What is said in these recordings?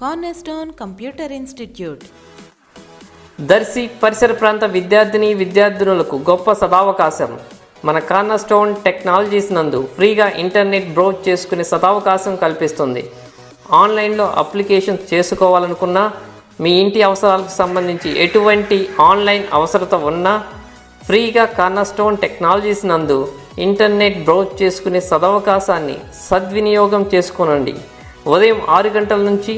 Cornerstone computer institute Darsi పరిసర ప్రాంత విద్యార్థిని విద్యార్థినులకు గొప్ప సదావకాశం. మన కార్నర్స్టోన్ టెక్నాలజీస్ నందు ఫ్రీగా ఇంటర్నెట్ బ్రౌజ్ చేసుకునే సదావకాశం కల్పిస్తుంది. ఆన్లైన్లో అప్లికేషన్ చేసుకోవాలనుకున్నా మీ ఇంటి అవసరాలకు సంబంధించి ఎటువంటి ఆన్లైన్ అవసరత ఉన్నా ఫ్రీగా కార్నర్స్టోన్ టెక్నాలజీస్ నందు ఇంటర్నెట్ బ్రౌజ్ చేసుకునే సదవకాశాన్ని సద్వినియోగం చేసుకోనండి. ఉదయం ఆరు గంటల నుంచి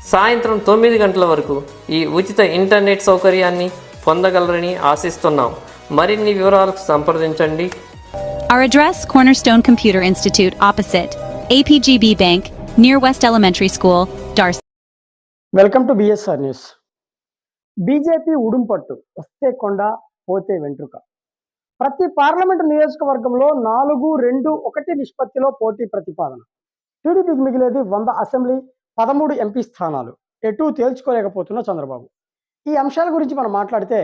సాయంత్రం తొమ్మిది గంటల వరకు ఈ ఉచిత ఇంటర్నెట్ సౌకర్యాన్ని పొందగలరని ఆశిస్తున్నాం. మరిన్ని వివరాలకు సంప్రదించండి. Our address Cornerstone Computer Institute opposite APGB Bank near West Elementary School, Darcy. Welcome to BSR news BJP ఉడుంపట్టు వస్తే కొండ పోతే వెంట్రుక ప్రతి పార్లమెంటు నియోజకవర్గంలో నాలుగు రెండు ఒకటి నిష్పత్తిలో పోటీ ప్రతిపాదన టీడీపీకి మిగిలేది వంద అసెంబ్లీ పదమూడు ఎంపీ స్థానాలు. ఎటూ తేల్చుకోలేకపోతున్న చంద్రబాబు. ఈ అంశాల గురించి మనం మాట్లాడితే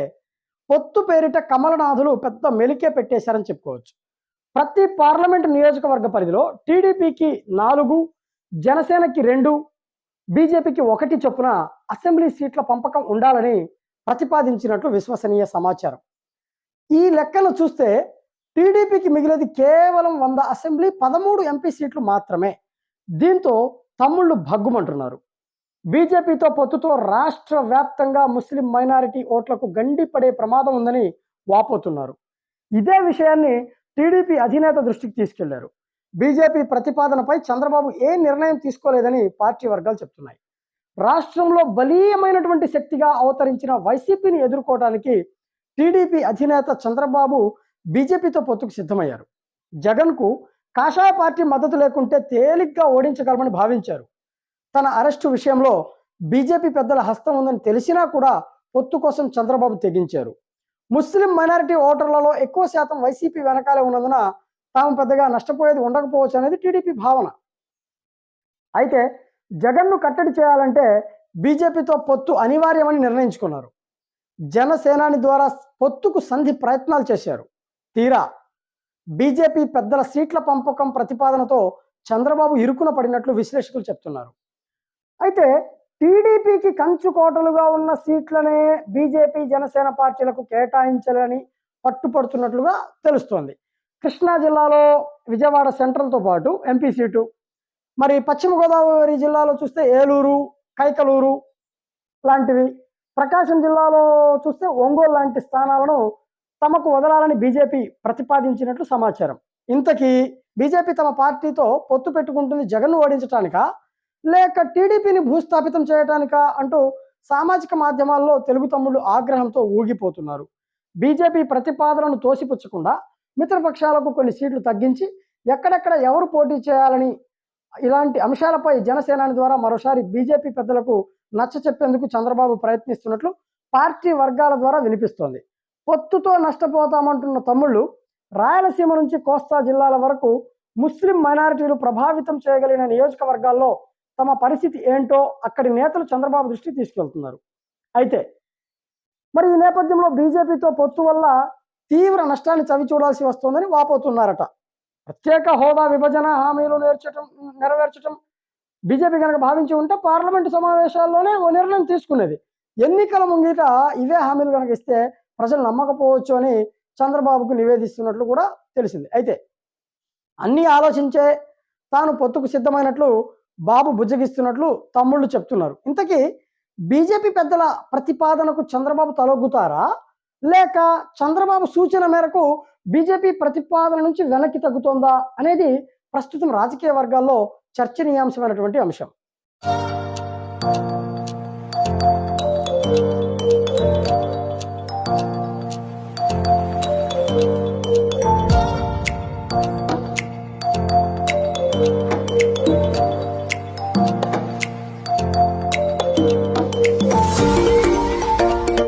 పొత్తు పేరిట కమలనాథులు పెద్ద మెలికే పెట్టేశారని చెప్పుకోవచ్చు. ప్రతి పార్లమెంటు నియోజకవర్గ పరిధిలో టీడీపీకి నాలుగు జనసేనకి రెండు బీజేపీకి ఒకటి చొప్పున అసెంబ్లీ సీట్ల పంపకం ఉండాలని ప్రతిపాదించినట్లు విశ్వసనీయ సమాచారం. ఈ లెక్కను చూస్తే టీడీపీకి మిగిలేది కేవలం వంద అసెంబ్లీ పదమూడు ఎంపీ సీట్లు మాత్రమే. దీంతో తమ్ముళ్ళు భగ్గుమంటున్నారు. బీజేపీతో పొత్తుతో రాష్ట్ర వ్యాప్తంగా ముస్లిం మైనారిటీ ఓట్లకు గండి పడే ప్రమాదం ఉందని వాపోతున్నారు. ఇదే విషయాన్ని టీడీపీ అధినేత దృష్టికి తీసుకెళ్ళారు. బీజేపీ ప్రతిపాదనపై చంద్రబాబు ఏ నిర్ణయం తీసుకోలేదని పార్టీ వర్గాలు చెప్తున్నాయి. రాష్ట్రంలో బలీయమైనటువంటి శక్తిగా అవతరించిన వైసీపీని ఎదుర్కోవడానికి టీడీపీ అధినేత చంద్రబాబు బీజేపీతో పొత్తుకు సిద్ధమయ్యారు. జగన్కు కాషాయ పార్టీ మద్దతు లేకుంటే తేలిగ్గా ఓడించగలమని భావించారు. తన అరెస్టు విషయంలో బీజేపీ పెద్దల హస్తం ఉందని తెలిసినా కూడా పొత్తు కోసం చంద్రబాబు తెగించారు. ముస్లిం మైనారిటీ ఓటర్లలో ఎక్కువ శాతం వైసీపీ వెనకాలే ఉన్నందున తాము పెద్దగా నష్టపోయేది ఉండకపోవచ్చు అనేది టీడీపీ భావన. అయితే జగన్ను కట్టడి చేయాలంటే బీజేపీతో పొత్తు అనివార్యమని నిర్ణయించుకున్నారు. జనసేనాని ద్వారా పొత్తుకు సంధి ప్రయత్నాలు చేశారు. తీరా బీజేపీ పెద్దల సీట్ల పంపకం ప్రతిపాదనతో చంద్రబాబు ఇరుకున పడినట్లు విశ్లేషకులు చెప్తున్నారు. అయితే టీడీపీకి కంచుకోటలుగా ఉన్న సీట్లనే బీజేపీ జనసేన పార్టీలకు కేటాయించాలని పట్టుపడుతున్నట్లుగా తెలుస్తోంది. కృష్ణా జిల్లాలో విజయవాడ సెంట్రల్తో పాటు ఎంపీ సీటు. మరి పశ్చిమ గోదావరి జిల్లాలో చూస్తే ఏలూరు కైకలూరు లాంటివి. ప్రకాశం జిల్లాలో చూస్తే ఒంగోలు లాంటి స్థానాలను తమకు వదలాలని బీజేపీ ప్రతిపాదించినట్లు సమాచారం. ఇంతకీ బీజేపీ తమ పార్టీతో పొత్తు పెట్టుకుంటుంది జగన్ను ఓడించటానికా? లేక టీడీపీని భూస్థాపితం చేయటానికా? అంటూ సామాజిక మాధ్యమాల్లో తెలుగు తమ్ముళ్ళు ఆగ్రహంతో ఊగిపోతున్నారు. బీజేపీ ప్రతిపాదనను తోసిపుచ్చకుండా మిత్రపక్షాలకు కొన్ని సీట్లు తగ్గించి ఎక్కడెక్కడ ఎవరు పోటీ చేయాలని ఇలాంటి అంశాలపై జనసేనాని ద్వారా మరోసారి బీజేపీ పెద్దలకు నచ్చ చెప్పేందుకు చంద్రబాబు ప్రయత్నిస్తున్నట్లు పార్టీ వర్గాల ద్వారా వినిపిస్తోంది. పొత్తుతో నష్టపోతామంటున్న తమ్ముళ్ళు రాయలసీమ నుంచి కోస్తా జిల్లాల వరకు ముస్లిం మైనారిటీలు ప్రభావితం చేయగలిగిన నియోజకవర్గాల్లో తమ పరిస్థితి ఏంటో అక్కడి నేతలు చంద్రబాబు దృష్టి తీసుకెళ్తున్నారు. అయితే మరి ఈ నేపథ్యంలో బీజేపీతో పొత్తు వల్ల తీవ్ర నష్టాన్ని చవి చూడాల్సి వస్తోందని వాపోతున్నారట. ప్రత్యేక హోదా విభజన హామీలు నేర్చటం నెరవేర్చడం బీజేపీ కనుక భావించి ఉంటే పార్లమెంటు సమావేశాల్లోనే ఓ నిర్ణయం తీసుకునేది. ఎన్నికల ముంగిట ఇవే హామీలు కనుక ఇస్తే ప్రజలు నమ్మకపోవచ్చు అని చంద్రబాబుకు నివేదిస్తున్నట్లు కూడా తెలిసింది. అయితే అన్నీ ఆలోచించే తాను పొత్తుకు సిద్ధమైనట్లు బాబు బుజ్జగిస్తున్నట్లు తమ్ముళ్ళు చెప్తున్నారు. ఇంతకీ బీజేపీ పెద్దల ప్రతిపాదనకు చంద్రబాబు తలొగ్గుతారా? లేక చంద్రబాబు సూచన మేరకు బీజేపీ ప్రతిపాదన నుంచి వెనక్కి తగ్గుతోందా అనేది ప్రస్తుతం రాజకీయ వర్గాల్లో చర్చనీయాంశమైనటువంటి అంశం.